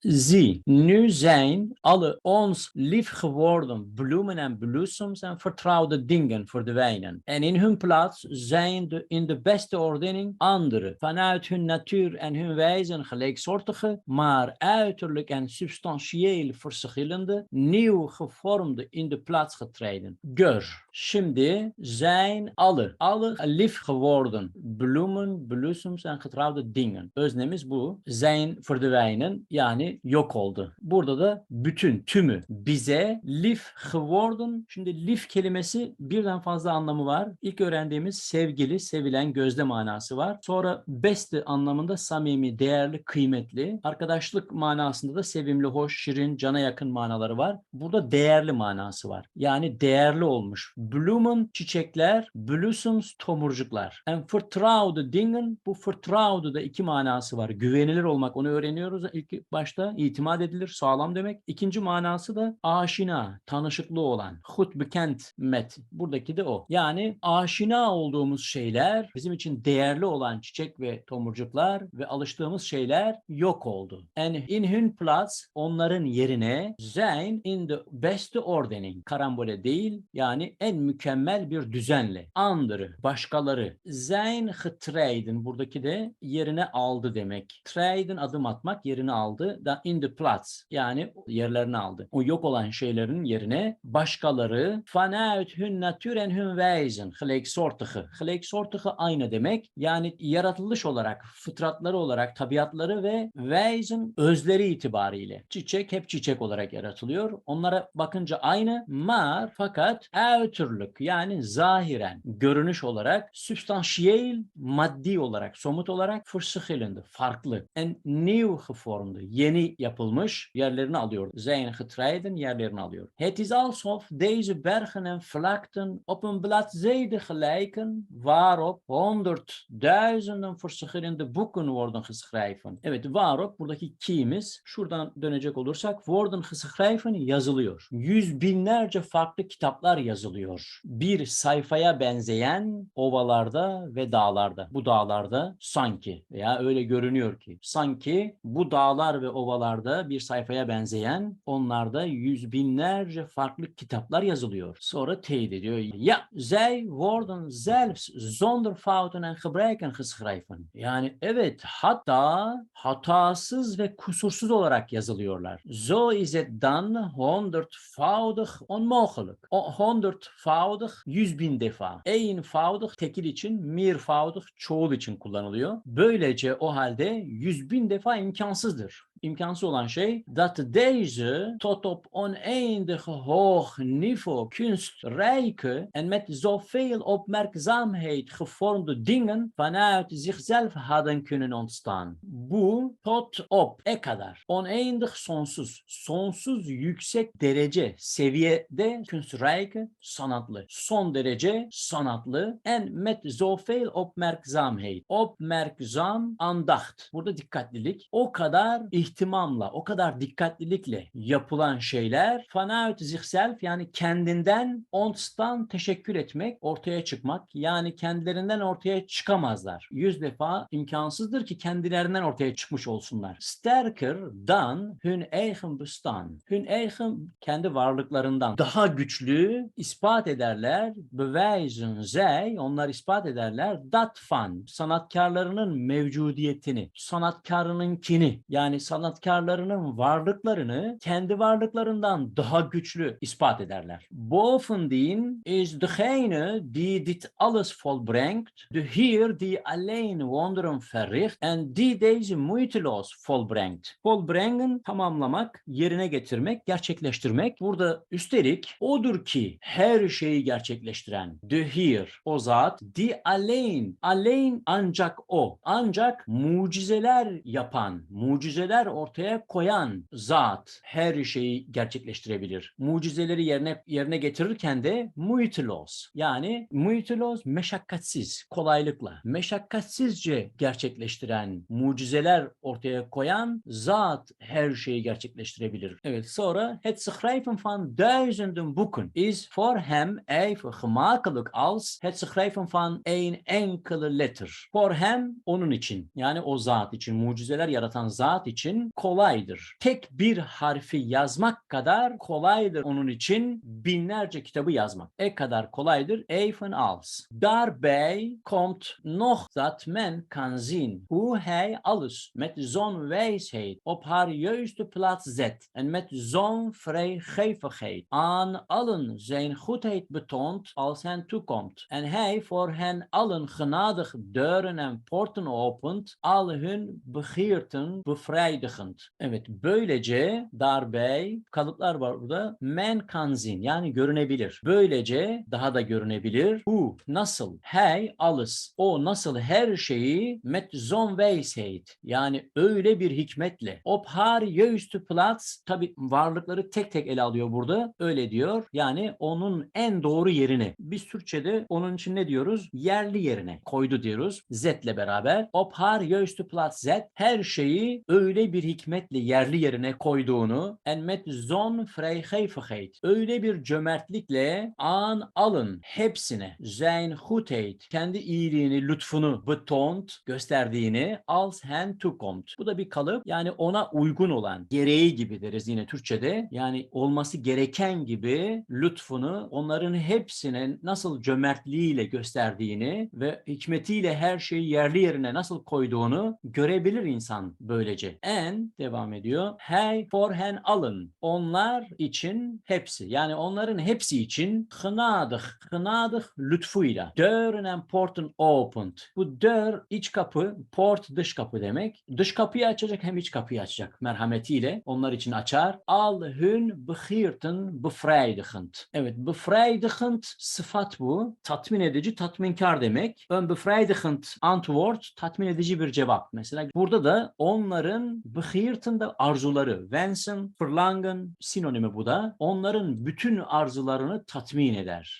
Sie, nu zijn alle ons lief geworden bloemen en bloesems en vertrouwde dingen verdwijnen. En in hun plaats zijn de in de beste ordening andere, vanuit hun natuur en hun wijzen gelijksoortige, maar uiterlijk en substantieel verschillende, nieuw gevormde in de plaats getreden. Gör. Şimdi zijn alle, alle lief geworden bloemen, bloesems en getrouwde dingen. Öznemiz bu. Zijn verdwijnen yani yok oldu. Burada da bütün, tümü bize lif geworden. Şimdi lif kelimesi birden fazla anlamı var. İlk öğrendiğimiz sevgili, sevilen, gözde manası var. Sonra beste anlamında samimi, değerli, kıymetli. Arkadaşlık manasında da sevimli, hoş, şirin, cana yakın manaları var. Burada değerli manası var. Yani değerli olmuş. Blumen çiçekler, blossoms tomurcuklar. En vertrouwde dingen, bu vertrouwde da iki manası var. Güvenilir olmak onu öğreniyoruz ilk başta. İtimat edilir, sağlam demek. İkinci manası da aşina, tanışıklı olan. Hut bekent met. Buradaki de o. Yani aşina olduğumuz şeyler, bizim için değerli olan çiçek ve tomurcuklar ve alıştığımız şeyler yok oldu. En in hun plaats onların yerine zijn in the beste ordening. Karambole değil yani en mükemmel bir düzenle. Andere, başkaları. Zijn getreden. Buradaki de yerine aldı demek. Treden adım atmak yerini aldı. Da in the plaats yani yerlerini aldı. O yok olan şeylerin yerine başkaları vanuit hun natuur en hun wijzen gelijksoortige. Gelijksoortige aynı demek. Yani yaratılış olarak, fıtratları olarak, tabiatları ve wijzen özleri itibariyle. Çiçek hep çiçek olarak yaratılıyor. Onlara bakınca aynı, maar fakat uiterlijk yani zahiren, görünüş olarak, substantieel, maddi olarak, somut olarak verschillende, farklı. En nieuw gevormde, yeni yapılmış yerlerini alıyor. Zijn getreden yerlerini alıyor. Het is alsof deze bergen en vlakten op een bladzijde gelijken waarop honderdduizenden verschillende boeken worden geschreven. Evet waarop buradaki ki'miz şuradan dönecek olursak worden geschreven yazılıyor. Yüz binlerce farklı kitaplar yazılıyor. Bir sayfaya benzeyen ovalarda ve dağlarda. Bu dağlarda sanki veya öyle görünüyor ki sanki bu dağlar ve ovalarda bir sayfaya benzeyen onlarda yüz binlerce farklı kitaplar yazılıyor. Sonra teyit ediyor. Ja, zij worden zelfs zonder fouten en gebreken geschreven. Yani evet hatta hatasız ve kusursuz olarak yazılıyorlar. Zo is het dan honderdvoudig onmogelijk. O honderdvoudig yüz bin defa. Eenvoudig tekil için, meervoudig çoğul için kullanılıyor. Böylece o halde yüz bin defa imkansızdır imkansız olan şey dat deze tot op oneindig hoog niveau kunstrijke en met zoveel opmerkzaamheid gevormde dingen vanuit zichzelf hadden kunnen ontstaan. Bu tot op e kadar oneindig sonsuz, sonsuz yüksek derece seviyede kunstrijke sanatlı, son derece sanatlı en met zoveel opmerkzaamheid. Opmerkzaam andacht. Burada dikkatlilik. O kadar ihtimamla, o kadar dikkatlilikle yapılan şeyler vanuit zichzelf yani kendinden ontstan teşekkür etmek, ortaya çıkmak yani kendilerinden ortaya çıkamazlar. Yüz defa imkansızdır ki kendilerinden ortaya çıkmış olsunlar. Sterker dan hun eigen bestaan. Hun eigen kendi varlıklarından daha güçlü ispat ederler. Bewijzen zij, onlar ispat ederler. Dat van, sanatkarlarının mevcudiyetini, sanatkarınınkini yani sanatkarlarının varlıklarını kendi varlıklarından daha güçlü ispat ederler. Bovendien is degene die dit alles volbrengt, de Heer die alleen wonderen verricht en die deze moeiteloos volbrengt. Volbrengen tamamlamak, yerine getirmek, gerçekleştirmek. Burada üstelik odur ki her şeyi gerçekleştiren. De Heer, o zat, die alleen, alleen ancak o, ancak mucizeler yapan, mucizeler ortaya koyan zat her şeyi gerçekleştirebilir. Mucizeleri yerine yerine getirirken de muitilos yani muitilos meşakkatsiz, kolaylıkla, meşakkatsizce gerçekleştiren, mucizeler ortaya koyan zat her şeyi gerçekleştirebilir. Evet sonra het schrijven van duizenden boeken is voor hem even gemakkelijk als het schrijven van een enkele letter. For hem onun için yani o zat için mucizeler yaratan zat için kolaydır. Tek bir harfi yazmak kadar kolaydır onun için binlerce kitabı yazmak. E kadar kolaydır even als. Daarbij komt nog dat men kan zien hoe hij alles met zo'n wijsheid op haar juiste plaats zet en met zo'n vrijgevigheid aan allen zijn goedheid betoont als hen toekomt. En hij voor hen allen genadig deuren en poorten opent, al hun begeerten bevrijdigend. Evet, böylece daarbij kalıplar var burada. Men kan zien yani görünebilir. Böylece daha da görünebilir. Hu nasıl? Hij alles. O nasıl her şeyi met zo'n wijsheid yani öyle bir hikmetle. Op haar juiste plaats tabi varlıkları tek tek ele alıyor burada. Öyle diyor. Yani onun en doğru yerine. Biz Türkçe'de onun için ne diyoruz? Yerli yerine koydu diyoruz. Z beraber. Op haar juiste plaats Z her şeyi öyle bir hikmetle yerli yerine koyduğunu en met zo'n vrijgevigheid öyle bir cömertlikle an alın hepsine zijn goedheid kendi iyiliğini lütfunu betont gösterdiğini als hen toekomt. Bu da bir kalıp yani ona uygun olan gereği gibi deriz yine Türkçe'de yani olması gereken gibi lütfunu onların hepsine nasıl cömertliğiyle gösterdiğini ve hikmetiyle her şeyi yerli yerine nasıl koyduğunu görebilir insan böylece. En devam ediyor. Hey for hen alın. Onlar için hepsi. Yani onların hepsi için genadig, genadig lütfuyla. Deuren en porten opened. Bu deur iç kapı, port dış kapı demek. Dış kapıyı açacak hem iç kapıyı açacak merhametiyle. Onlar için açar. Al hun begeerten bevrijdigend. Evet bevrijdigend sıfat bu. Tatmin edici, tatminkar demek. Ön bevrijdigend antwoord tatmin edici bir cevap. Mesela burada da onların begeerten de arzuları. Wensen, verlangen sinonimi bu da. Onların bütün arzularını tatmin eder.